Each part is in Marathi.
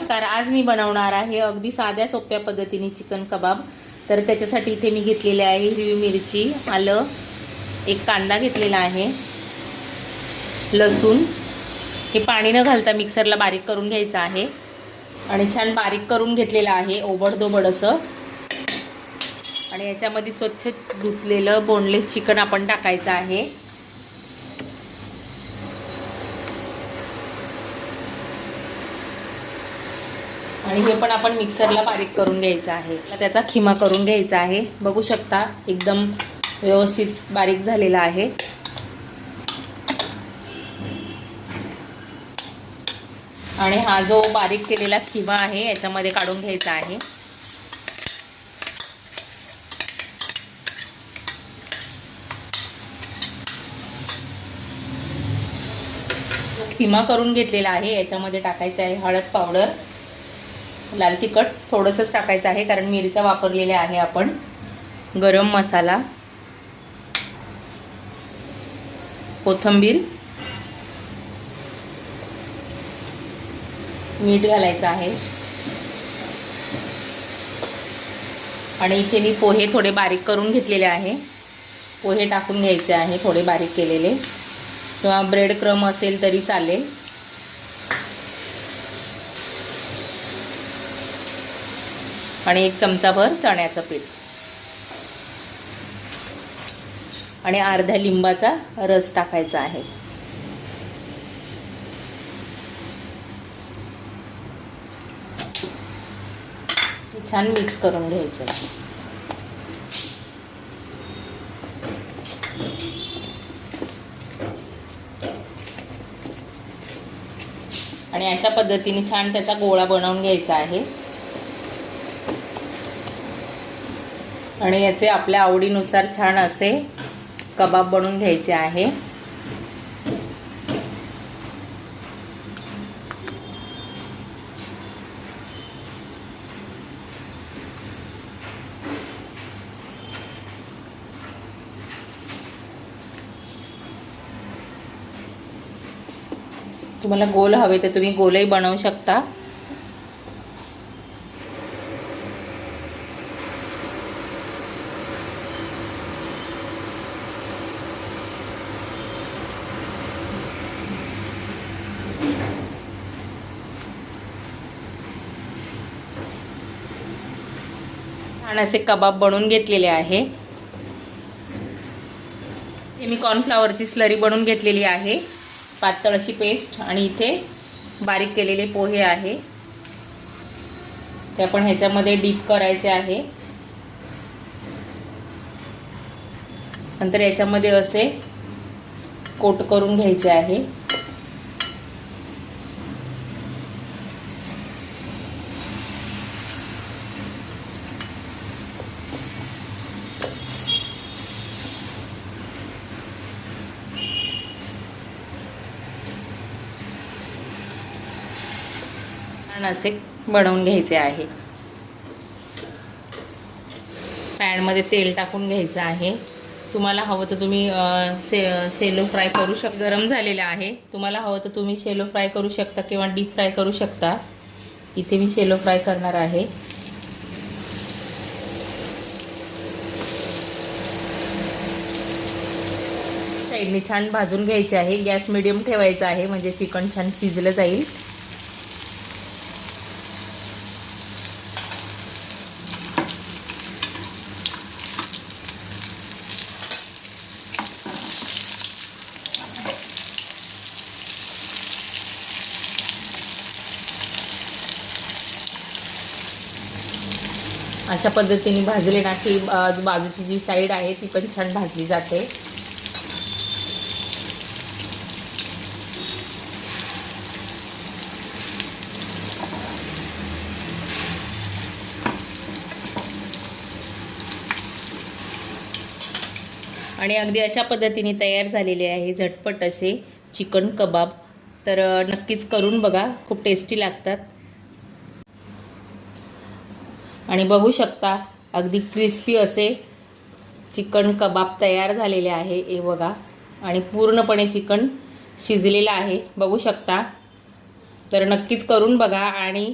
नमस्कार आज मी बनवणार आहे अगदी साध्या सोप्या पद्धतीने चिकन कबाब. तर त्याच्यासाठी इथे मी घेतलेले आहे हिरवी मिरची आलं एक कांदा घेतलेला आहे लसूण. हे पाणी न घालता मिक्सरला बारीक करून घ्यायचं आहे. आणि छान बारीक करून घेतलेलं आहे ओबडधोबड असं. आणि याच्यामध्ये स्वच्छ धुतलेलं बोनलेस चिकन आपण टाकायचं आहे. आणि हे पण आपण मिक्सरला बारीक करून घ्यायचं आहे. त्याचा खिमा करून घ्यायचा आहे. बघू शकता एकदम व्यवस्थित बारीक झालेला आहे. आणि हा जो बारीक केलेला खिमा आहे याच्यामध्ये काढून घ्यायचा आहे. खिमा करून घेतलेला आहे. याच्यामध्ये टाकायचं आहे हळद पावडर. लाल तिखट थोडंसंच टाकायचं आहे कारण मिरच्या वापरलेल्या आहे आपण. गरम मसाला. कोथंबीर. मीठ घालायचं आहे. आणि इथे मी पोहे थोडे बारीक करून घेतलेले आहे. पोहे टाकून घ्यायचे आहे थोडे बारीक केलेले. किंवा ब्रेड क्रम असेल तरी चालेल. आणि एक चमचाभर चण्याचं पीठ. आणि अर्ध्या लिंबाचा रस टाकायचा आहे. छान मिक्स करून घ्यायचं. आणि अशा पद्धतीने छान त्याचा गोळा बनवून घ्यायचा आहे. आणि याचे आपल्या आवडीनुसार छान असे कबाब बनवून घ्यायचे आहे. तुम्हाला गोल हवे तर तुम्ही गोलही बनवू शकता. छान असे कबाब बनवून घेतलेले आहे. हे मी कॉर्नफ्लावरची स्लरी बनवून घेतलेली आहे. पातळ अशी पेस्ट आणि इथे बारीक केलेले पोहे आहे. ते आपण ह्याच्यामध्ये डीप करायचे आहे. नंतर याच्यामध्ये असे कोट करून घ्यायचे आहे. छान असे बनवून घ्यायचे आहे. पॅनमध्ये तेल टाकून घ्यायचं आहे. तुम्हाला हवं तर तुम्ही से शेलो फ्राय करू शक गरम झालेलं आहे. तुम्हाला हवं तर तुम्ही शेलो फ्राय करू शकता किंवा डीप फ्राय करू शकता. इथे मी शेलो फ्राय करणार आहे. साईडने छान भाजून घ्यायचे आहे. गॅस मिडियम ठेवायचा आहे. म्हणजे चिकन छान शिजलं जाईल. अशा पद्धतीने भाजले ना की बाजू- बाजूची जी साईड आहे ती पण छान भाजली जाते. आणि अगदी अशा पद्धतीने तयार झालेले आहे झटपट असे चिकन कबाब. तर नक्कीच करून बघा खूप टेस्टी लागतात. आणि बघू शकता अगदी क्रिस्पी असे चिकन कबाब तयार झालेले आहे हे बघा. आणि पूर्णपणे चिकन शिजलेलं आहे बघू शकता. तर नक्कीच करून बघा आणि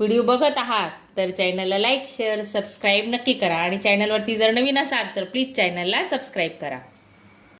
व्हिडिओ बघत आहात तर चॅनलला लाईक शेअर सबस्क्राईब नक्की करा. आणि चॅनलवरती जर नवीन असाल तर प्लीज चॅनलला सबस्क्राईब करा.